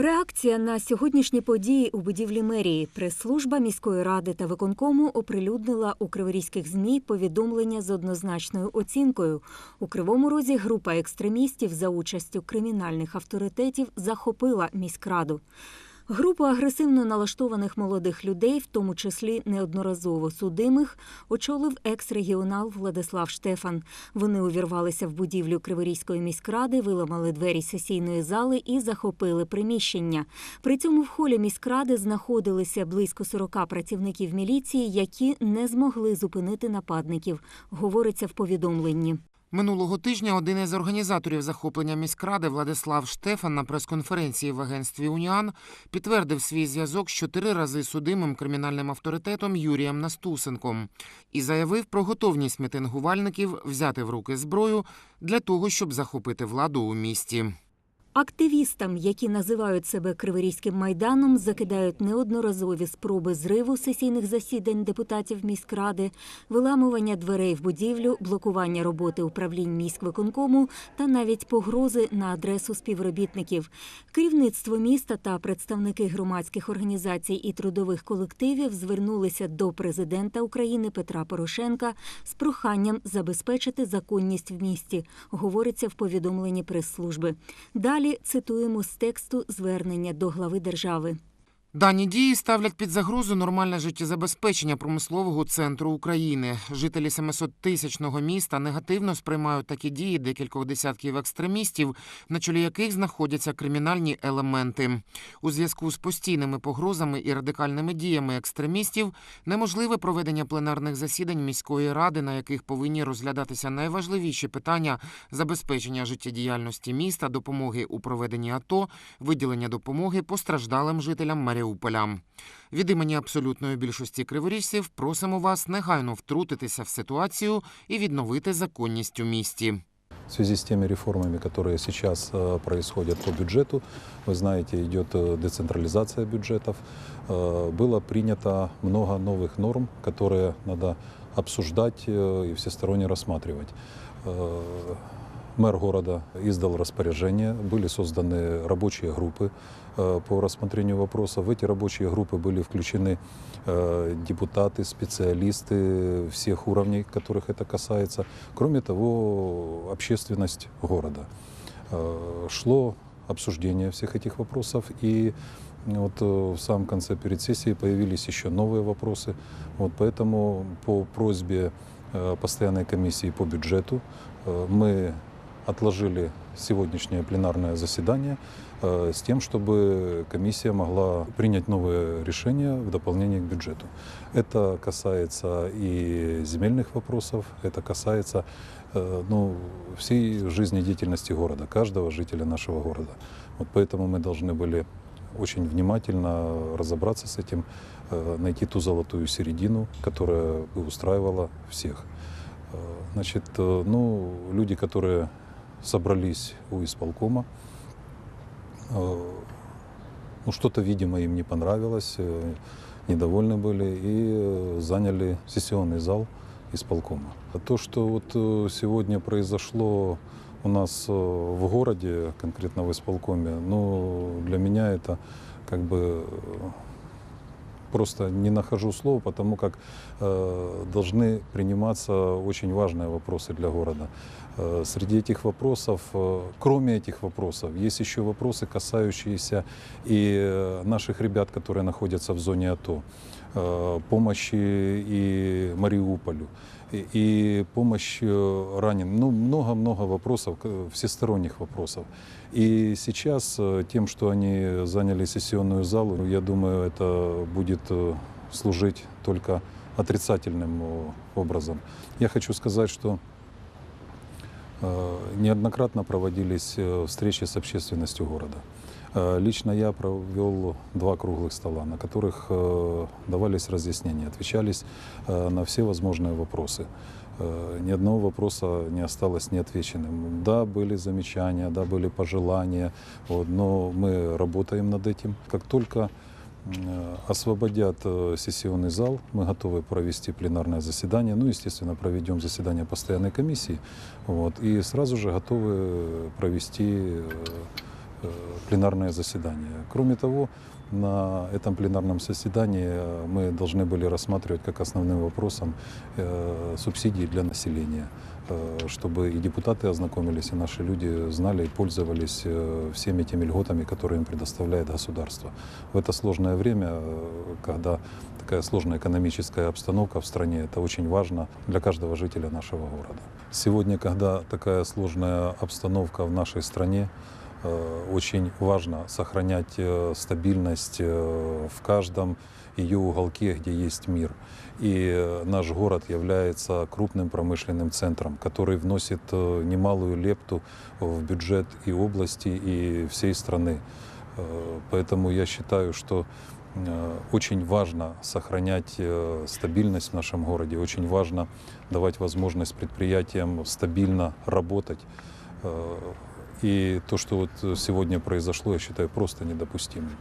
Реакція на сьогоднішні події у будівлі мерії. Прес-служба міської ради та виконкому оприлюднила у криворізьких змі повідомлення з однозначною оцінкою. У кривому розі група екстремістів за участю кримінальних авторитетів захопила міськраду. Групу агресивно налаштованих молодих людей, в тому числі неодноразово судимих, очолив екс-регіонал Владислав Штефан. Вони увірвалися в будівлю Криворізької міськради, виламали двері сесійної зали і захопили приміщення. При цьому в холі міськради знаходилися близько 40 працівників міліції, які не змогли зупинити нападників, говориться в повідомленні. Минулого тижня один із організаторів захоплення міськради Владислав Штефан на прес-конференції в агентстві Уніан підтвердив свій зв'язок з чотири рази судимим кримінальним авторитетом Юрієм Настусенком і заявив про готовність мітингувальників взяти в руки зброю для того, щоб захопити владу у місті. Активістам, які називають себе Криворізьким майданом, закидають неодноразові спроби зриву сесійних засідань депутатів міськради, виламування дверей в будівлю, блокування роботи управлінь міськвиконкому та навіть погрози на адресу співробітників. Керівництво міста та представники громадських організацій і трудових колективів звернулися до президента України Петра Порошенка з проханням забезпечити законність в місті, говориться в повідомленні прес-служби. Далі цитуємо з тексту звернення до глави держави. Дані дії ставлять під загрозу нормальне життєзабезпечення промислового центру України. Жителі 700-тисячного міста негативно сприймають такі дії декількох десятків екстремістів, на чолі яких знаходяться кримінальні елементи. У зв'язку з постійними погрозами і радикальними діями екстремістів неможливе проведення пленарних засідань міської ради, на яких повинні розглядатися найважливіші питання забезпечення життєдіяльності міста, допомоги у проведенні АТО, виділення допомоги постраждалим жителям Маріуполя. Від імені абсолютної більшості криворіжців просимо вас негайно втрутитися в ситуацію і відновити законність у місті. В связи с теми реформами, которые сейчас э, происходят по бюджету, вы знаете, идет э, децентрализация бюджетов, э, было принято много новых норм, которые надо обсуждать э, и всесторонне рассматривать. Э, Мэр города издал распоряжение, были созданы рабочие группы э, по рассмотрению вопросов. В эти рабочие группы были включены э, депутаты, специалисты всех уровней, которых это касается. Кроме того, общественность города. Э, Шло обсуждение всех этих вопросов и вот э, в самом конце перед сессией появились еще новые вопросы. Вот поэтому по просьбе э, постоянной комиссии по бюджету э, мы отложили сегодняшнее пленарное заседание э, с тем, чтобы комиссия могла принять новые решения в дополнение к бюджету. Это касается и земельных вопросов, это касается э, ну, всей жизнедеятельности города, каждого жителя нашего города. Вот поэтому мы должны были очень внимательно разобраться с этим, э, найти ту золотую середину, которая бы устраивала всех. Э, Значит, э, ну, люди, которые собрались у исполкома, э, ну, что-то, видимо, им не понравилось, э, недовольны были и э, заняли сессионный зал исполкома. А То, что вот э, сегодня произошло у нас э, в городе, конкретно в исполкоме, ну, для меня это как бы э, просто не нахожу слов, потому как э, должны приниматься очень важные вопросы для города. Э, среди этих вопросов, э, кроме этих вопросов, есть еще вопросы, касающиеся и э, наших ребят, которые находятся в зоне АТО, э, помощи и Мариуполю, и, и помощь э, раненым. Ну, много-много вопросов, к- всесторонних вопросов. И сейчас э, тем, что они заняли сессионную залу, я думаю, это будет э, служить только отрицательным э, образом. Я хочу сказать, что э, неоднократно проводились э, встречи с общественностью города. Э, Лично я провел два круглых стола, на которых э, давались разъяснения, отвечались э, на все возможные вопросы. Э, Ни одного вопроса не осталось неотвеченным. Да, были замечания, да, были пожелания, вот, но мы работаем над этим. Как только э, освободят э, сессионный зал, мы готовы провести пленарное заседание, ну, естественно, проведем заседание постоянной комиссии, вот, и сразу же готовы провести э, э, пленарное заседание. Кроме того, на этом пленарном заседании э, мы должны были рассматривать как основным вопросом э, субсидии для населения, э, чтобы и депутаты ознакомились, и наши люди знали и пользовались э, всеми теми льготами, которые им предоставляет государство. В это сложное время, э, когда такая сложная экономическая обстановка в стране, это очень важно для каждого жителя нашего города. Сегодня, когда такая сложная обстановка в нашей стране, э, очень важно сохранять э, стабильность э, в каждом ее уголке, где есть мир. И э, наш город является крупным промышленным центром, который вносит э, немалую лепту в бюджет и области, и всей страны. Э, Поэтому я считаю, что э, очень важно сохранять э, стабильность в нашем городе, очень важно давать возможность предприятиям стабильно работать. И то, что вот сегодня произошло, я считаю просто недопустимым.